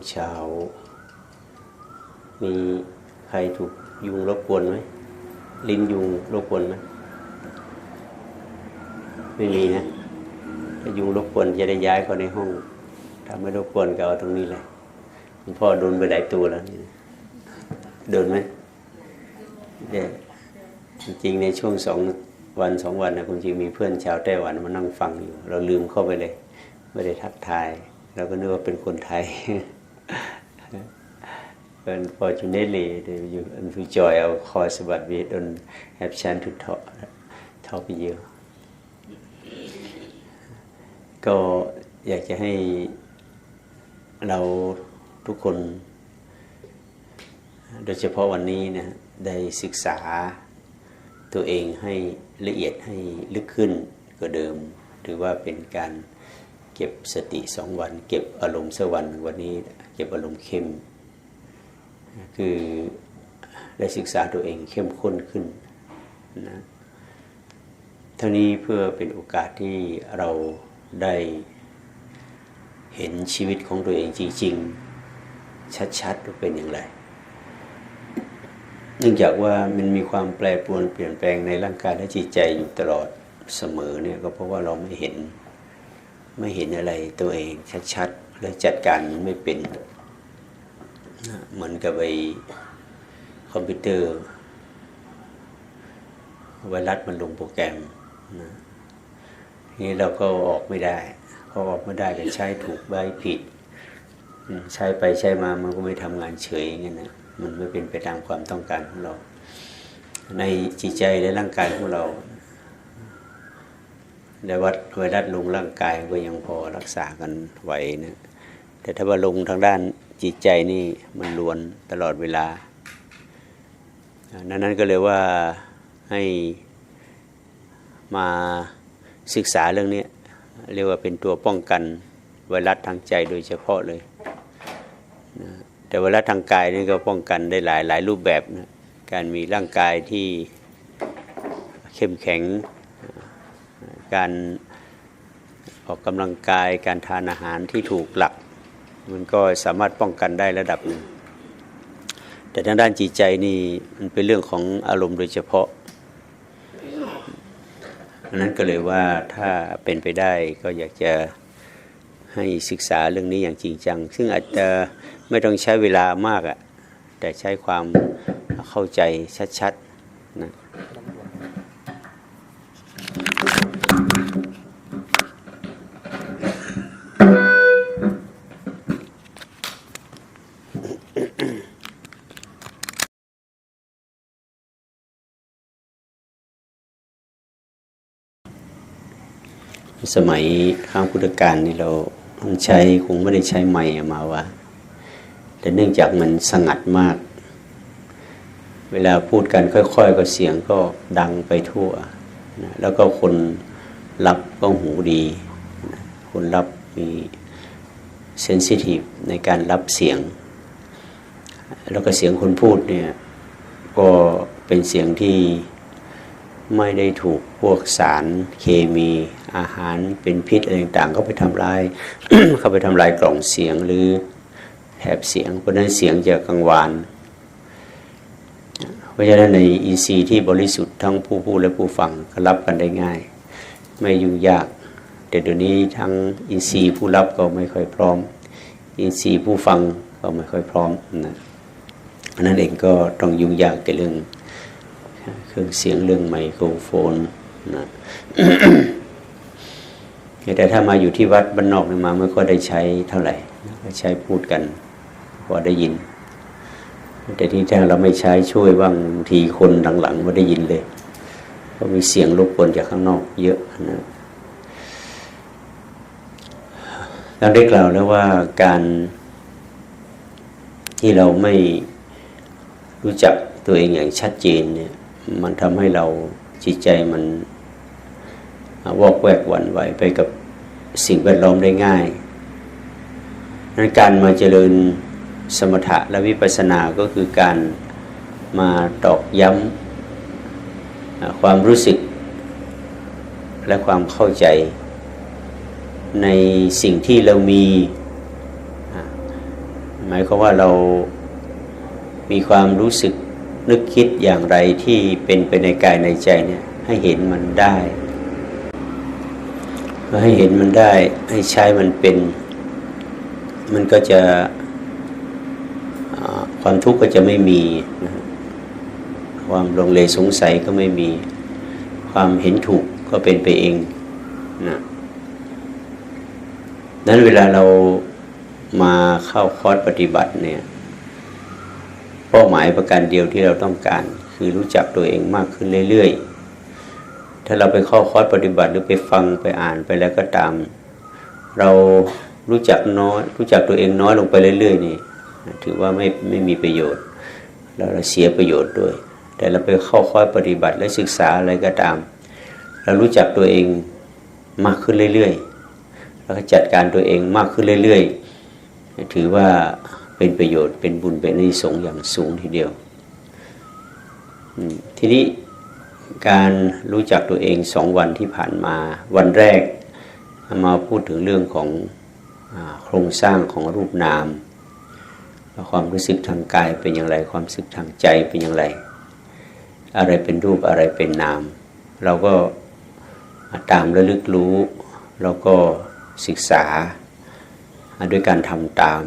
ช่วงเช้า มีใครถูกยุงรบกวนไหมลิ้นยุงรบกวนไหมไม่มีนะถ้ายุงรบกวนจะได้ย้ายเข้าในห้องถ้าไม่รบกวนก็เอาตรงนี้เลยหลวงพ่อโดนไปหลายตัวแล้วนี่โดนไหมเดี๋ยจริงในช่วงสองวันสองวันนะคุณจริงมีเพื่อนชาวไต้หวันมานั่งฟังอยู่ เราลืมเข้าไปเลย ไม่ได้ทักทาย เราก็นึกว่าเป็นคนไทย unfortunately, they- you enjoy our course, but we don't have chance to talk, talk with you. ก็อยากจะให้เราทุกคน โดยเฉพาะวันนี้นะได้ศึกษาตัวเองให้ละเอียดให้ลึกขึ้นกว่าเดิม ถือว่าเป็นการ ก็บสติสองวัน เก็บอารมณ์สวันหนึ่งวันนี้ เก็บอารมณ์เข้ม คือได้ศึกษาตัวเองเข้มข้นขึ้นนะเท่านี้เพื่อเป็นโอกาสที่เราได้เห็นชีวิตของตัวเองจริง ๆ ชัดๆว่าเป็นอย่างไร เนื่องจากว่ามันมีความแปรปรวนเปลี่ยนแปลงในร่างกายและจิตใจอยู่ตลอดเสมอเนี่ยก็เพราะว่าเราไม่เห็น ไม่เห็นอะไรตัวเองชัดๆ และจัดการมันไม่เป็น เหมือนกับไอ้คอมพิวเตอร์ ไวรัสมันลงโปรแกรมนะนี่เราก็ออกไม่ได้พอออกไม่ได้ก็ใช้ถูกใบผิด ใช้ไปใช้มามันก็ไม่ทำงานเฉยอย่างนั้นนะมันไม่เป็นไปตามความต้องการของเรา ในจิตใจและร่างกายของเรา ได้วัดไวรัสลงร่างกายก็ยังพอรักษากันไหวนะแต่ถ้าว่าลงทางด้านจิตใจนี่มันลวนตลอดเวลานั้นนั้นก็เลยว่าให้มาศึกษาเรื่องนี้เรียกว่าเป็นตัวป้องกันไวรัสทางใจโดยเฉพาะเลยนะแต่ไวรัสทางกายนี่ก็ป้องกันได้หลายหลายรูปแบบนะการมีร่างกายที่เข้มแข็ง การออกกำลังกายการทานอาหารที่ถูกหลัก มันก็สามารถป้องกันได้ระดับหนึ่งแต่ทางด้านจิตใจนี่มันเป็นเรื่องของอารมณ์โดยเฉพาะอันนั้นก็เลยว่าถ้าเป็นไปได้ก็อยากจะให้ศึกษาเรื่องนี้อย่างจริงจัง ซึ่งอาจจะไม่ต้องใช้เวลามากอะแต่ใช้ความเข้าใจชัดๆนะ สมัยข้างพุทธกาลนี่เราใช้คงไม่ได้ใช้ไม้มาว่าแต่เนื่องจากมันสงัดมาก เวลาพูดกันค่อย ๆ ก็เสียงก็ดังไปทั่วนะแล้วก็คนรับก็หูดีนะคนรับมีเซนซิทีฟในการรับเสียง แล้วก็เสียงคนพูดเนี่ยก็เป็นเสียงที่ ไม่ได้ถูกพวกสารเคมีอาหารเป็นพิษอะไรต่างๆเข้าไปทำลายเข้าไปทำลายกล่องเสียงหรือแถบเสียงเพราะฉะนั้นเสียงจะกังวานเพราะฉะนั้นในอินทรีย์ที่บริสุทธิ์ทั้งผู้พูดและผู้ฟังก็รับกันได้ง่าย ไม่ยุ่งยาก แต่เดี๋ยวนี้ทั้งอินทรีย์ผู้รับก็ไม่ค่อยพร้อม อินทรีย์ผู้ฟังก็ไม่ค่อยพร้อมนะอันนั้นเองก็ต้องยุ่งยากในเรื่อง เครื่องเสียงเรื่องไมโครโฟนนะแต่ถ้ามาอยู่ที่วัดบ้านนอกนี่มาไม่ค่อยได้ใช้เท่าไหร่ก็ใช้พูดกันพอได้ยิน แต่ที่ถ้าเราไม่ใช้ช่วยบ้างบางทีคนหลังๆไม่ได้ยินเลยเพราะมีเสียงรบกวนจากข้างนอกเยอะนะเราได้กล่าวแล้วว่าการที่เราไม่รู้จักตัวเองอย่างชัดเจนเนี่ย มันทำให้เราจิตใจมันวอกแวกหวั่นไหวไปกับสิ่งแวดล้อมได้ง่ายนั้นการมาเจริญสมถะและวิปัสสนาก็คือการมาตอกย้ำความรู้สึก และความเข้าใจ ในสิ่งที่เรามี หมายความว่าเรามีความรู้สึก นึกคิดอย่างไรที่เป็นไปในกายในใจเนี่ยให้เห็นมันได้ให้เห็นมันได้ ให้ใช้มันเป็น มันก็จะความทุกข์ก็จะไม่มีนะความลงเลสงสัยก็ไม่มี ความเห็นถูกก็เป็นไปเองนะนั้นเวลาเรามาเข้าคอร์สปฏิบัติเนี่ย เป้าหมายประการเดียวที่เราต้องการ คือรู้จักตัวเองมากขึ้นเรื่อยๆ ถ้าเราไปเข้าคอร์สปฏิบัติหรือไปฟังไปอ่านไปแล้วก็ตาม เรารู้จักน้อยรู้จักตัวเองน้อยลงไปเรื่อย ๆ นี่ ถือว่าไม่ไม่มีประโยชน์เราเสียประโยชน์ด้วย แต่เราไปเข้าคอร์สปฏิบัติและศึกษาอะไรก็ตาม เรารู้จักตัวเองมากขึ้นเรื่อยๆแล้วก็จัดการตัวเองมากขึ้นเรื่อยๆ ถือว่า เป็นประโยชน์เป็นบุญเป็นนิสงส์อย่างสูงทีเดียว ทีนี้การรู้จักตัวเองสองวันที่ผ่านมาวันแรกมาพูดถึงเรื่องของอโครงสร้างของรูปนามความรู้สึกทางกายเป็นอย่างไร ความรู้สึกทางใจเป็นอย่างไร อะไรเป็นรูปอะไรเป็นนาม เราก็ตามระลึกรู้ แล้วก็ศึกษาด้วยการทำตาม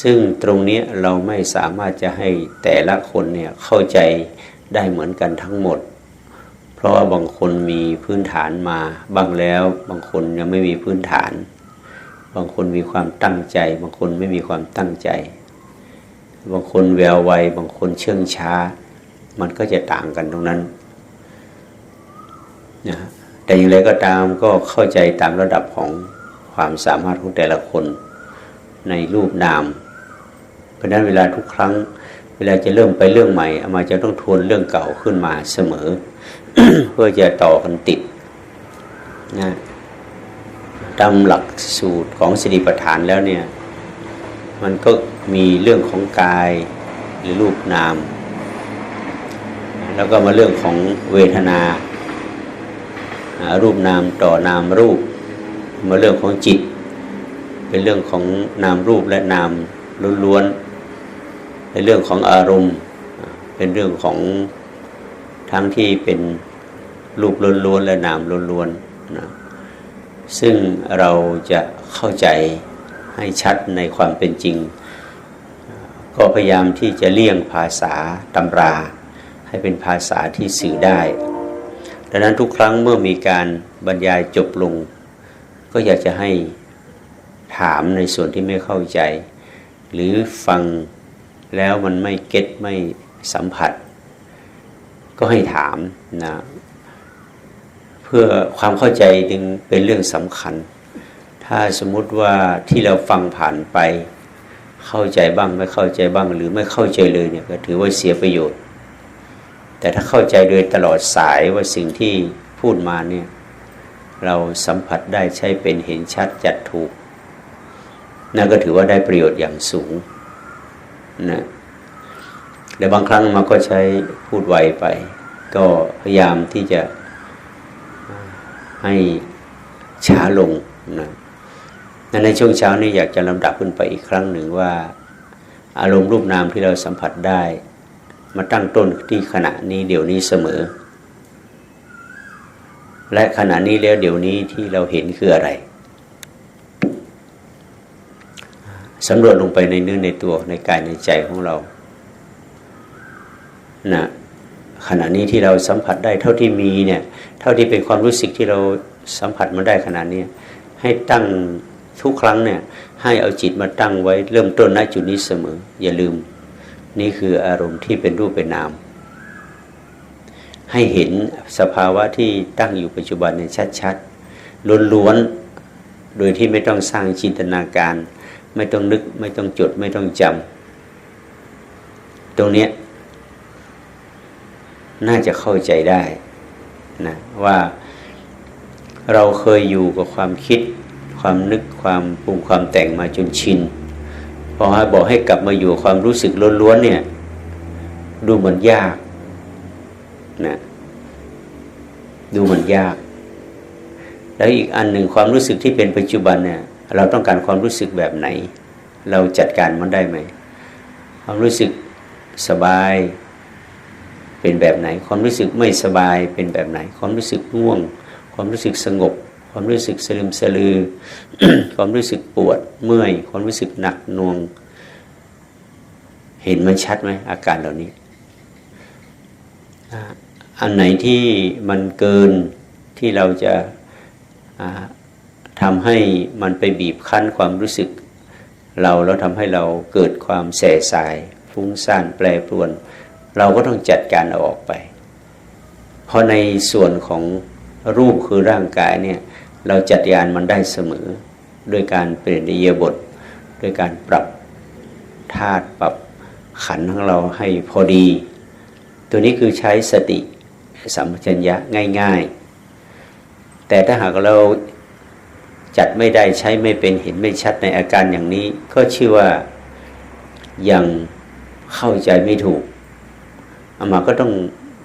ซึ่งตรงนี้เราไม่สามารถจะให้แต่ละคนเนี่ยเข้าใจได้เหมือนกันทั้งหมด เพราะว่าบางคนมีพื้นฐานมาบางแล้ว บางคนยังไม่มีพื้นฐาน บางคนมีความตั้งใจ บางคนไม่มีความตั้งใจ บางคนแววไวบางคนเชื่องช้า มันก็จะต่างกันตรงนั้นนะแต่อย่างไรก็ตามก็เข้าใจตามระดับของความสามารถของแต่ละคน ในรูปนาม เพราะนั้นเวลาทุกครั้ง เวลาจะเริ่มไปเรื่องใหม่อามาจะต้องทวนเรื่องเก่าขึ้นมาเสมอ เพื่อจะต่อกันติดนะตามหลักสูตรของสติปัฏฐานแล้วเนี่ย มันก็มีเรื่องของกายหรือรูปนาม แล้วก็มาเรื่องของเวทนารูปนามต่อนามรูป มาเรื่องของจิต เป็นเรื่องของนามรูปและนามล้วนๆเป็นเรื่องของอารมณ์ เป็นเรื่องของทั้งที่เป็นรูปล้วนๆและนามล้วนๆนะซึ่งเราจะเข้าใจให้ชัดในความเป็นจริง ก็พยายามที่จะเลี่ยงภาษาตำรา ให้เป็นภาษาที่สื่อได้ ดังนั้นทุกครั้งเมื่อมีการบรรยายจบลง ก็อยากจะให้ ถามในส่วนที่ไม่เข้าใจ หรือฟังแล้วมันไม่เก็ตไม่สัมผัส ก็ให้ถามนะเพื่อความเข้าใจจึงเป็นเรื่องสำคัญ ถ้าสมมติว่าที่เราฟังผ่านไปเข้าใจบ้างไม่เข้าใจบ้าง หรือไม่เข้าใจเลยเนี่ยก็ถือว่าเสียประโยชน์ แต่ถ้าเข้าใจโดยตลอดสายว่าสิ่งที่พูดมาเนี่ยเราสัมผัสได้ใช้เป็นเห็นชัดจัดถูก นั่นก็ถือว่าได้ประโยชน์อย่างสูงนะแต่บางครั้งมันก็ใช้พูดไวไป ก็พยายามที่จะให้ช้าลงนะในช่วงเช้านี้อยากจะลำดับขึ้นไปอีกครั้งหนึ่งว่า อารมณ์รูปนามที่เราสัมผัสได้ มาตั้งต้นที่ขณะนี้เดี๋ยวนี้เสมอ และขณะนี้แล้วเดี๋ยวนี้ที่เราเห็นคืออะไร สำรวจลงไปในเนื้อในตัวในกายในใจของเรานะขณะนี้ที่เราสัมผัสได้เท่าที่มีเนี่ยเท่าที่เป็นความรู้สึกที่เราสัมผัสมาได้ขนาดนี้ให้ตั้งทุกครั้งเนี่ยให้เอาจิตมาตั้งไว้เริ่มต้นณจุดนี้เสมอ อย่าลืม นี่คืออารมณ์ที่เป็นรูปเป็นนาม ให้เห็นสภาวะที่ตั้งอยู่ปัจจุบันในชัดๆล้วนๆโดยที่ไม่ต้องสร้างจินตนาการ ไม่ต้องนึก ไม่ต้องจด ไม่ต้องจำตรงนี้น่าจะเข้าใจได้นะว่าเราเคยอยู่กับความคิด ความนึกความปรุงความแต่งมาจนชินพอให้บอกให้กลับมาอยู่ความรู้สึกล้วนๆเนี่ยดูเหมือนยากนะดูเหมือนยาก แล้วอีกอันหนึ่งความรู้สึกที่เป็นปัจจุบันเนี่ย เราต้องการความรู้สึกแบบไหน เราจัดการมันได้ไหม ความรู้สึกสบายเป็นแบบไหน ความรู้สึกไม่สบายเป็นแบบไหน ความรู้สึกง่วง ความรู้สึกสงบ ความรู้สึกสลืมสลือ ความรู้สึกปวดเมื่อย ความรู้สึกหนักหน่วง เห็นมันชัดไหมอาการเหล่านี้ อันไหนที่มันเกินที่เราจะ ทำให้มันไปบีบคั้นความรู้สึก เราแล้วทำให้เราเกิดความแสสาย ฟุ้งซ่านแปรปรวน เราก็ต้องจัดการเอาออกไป เพราะในส่วนของรูปคือร่างกายเนี่ยเราจัดการมันได้เสมอด้วยการเปลี่ยนอิริยบทด้วยการปรับธาตุปรับขันของเราให้พอดี ตัวนี้คือใช้สติสัมปชัญญะง่าย ๆ แต่ถ้าหากเรา จัดไม่ได้ใช้ไม่เป็นเห็นไม่ชัดในอาการอย่างนี้ ก็ชื่อว่ายังเข้าใจไม่ถูกอามาก็ต้อง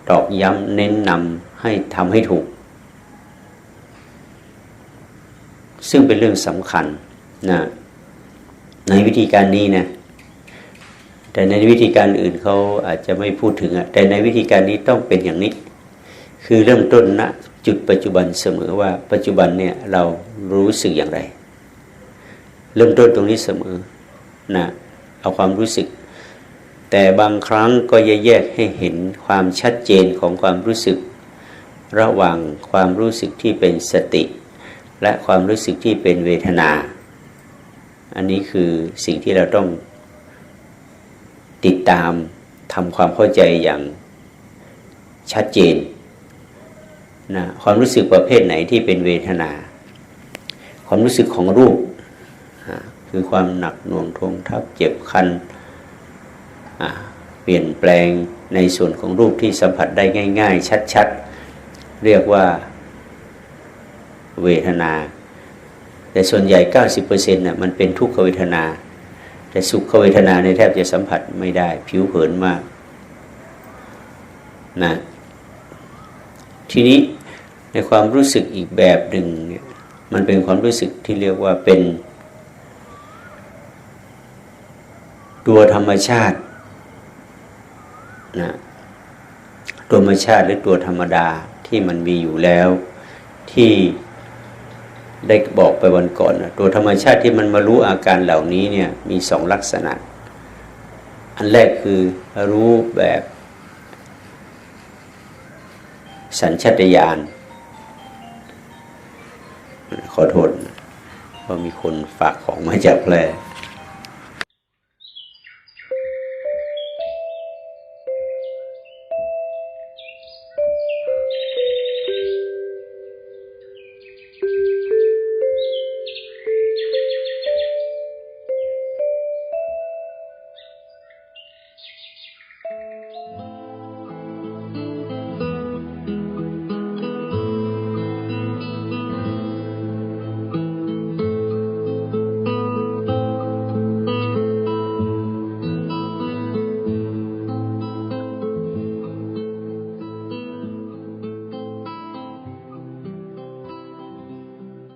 ตอกย้ำเน้นนำให้ทำให้ถูก ซึ่งเป็นเรื่องสำคัญนะในวิธีการนี้นะแต่ในวิธีการอื่นเขาอาจจะไม่พูดถึงอะแต่ในวิธีการนี้ต้องเป็นอย่างนี้ คือเริ่มต้นณ จุดปัจจุบันเสมอว่าปัจจุบันเนี่ยเรารู้สึกอย่างไร เริ่มต้นตรงนี้เสมอนะเอาความรู้สึก แต่บางครั้งก็จะแยกให้เห็นความชัดเจนของความรู้สึก ระหว่างความรู้สึกที่เป็นสติ และความรู้สึกที่เป็นเวทนา อันนี้คือสิ่งที่เราต้องติดตามทำความเข้าใจอย่างชัดเจน นะความรู้สึกประเภทไหนที่เป็นเวทนา ความรู้สึกของรูปคือความหนักหน่วงทวงทับเจ็บคันเปลี่ยนแปลงในส่วนของรูปที่สัมผัสได้ง่าย ๆ ชัดๆ เรียกว่าเวทนา แต่ส่วนใหญ่ 90%น่ะมันเป็นทุกขเวทนา แต่สุขเวทนาในแทบจะสัมผัสไม่ได้ ผิวเผินมากนะ ทีนี้ในความรู้สึกอีกแบบหนึ่งเนี่ยมันเป็นความรู้สึกที่เรียกว่าเป็น ตัวธรรมชาตินะตัวธรรมชาติหรือตัวธรรมดาที่มันมีอยู่แล้ว ที่ได้บอกไปวันก่อนนะตัวธรรมชาติที่มันมารู้อาการเหล่านี้เนี่ยมีสองลักษณะ อันแรกคือรู้แบบ สัญชาตญาณขอโทษเพราะมีคนฝากของมาจากแพร่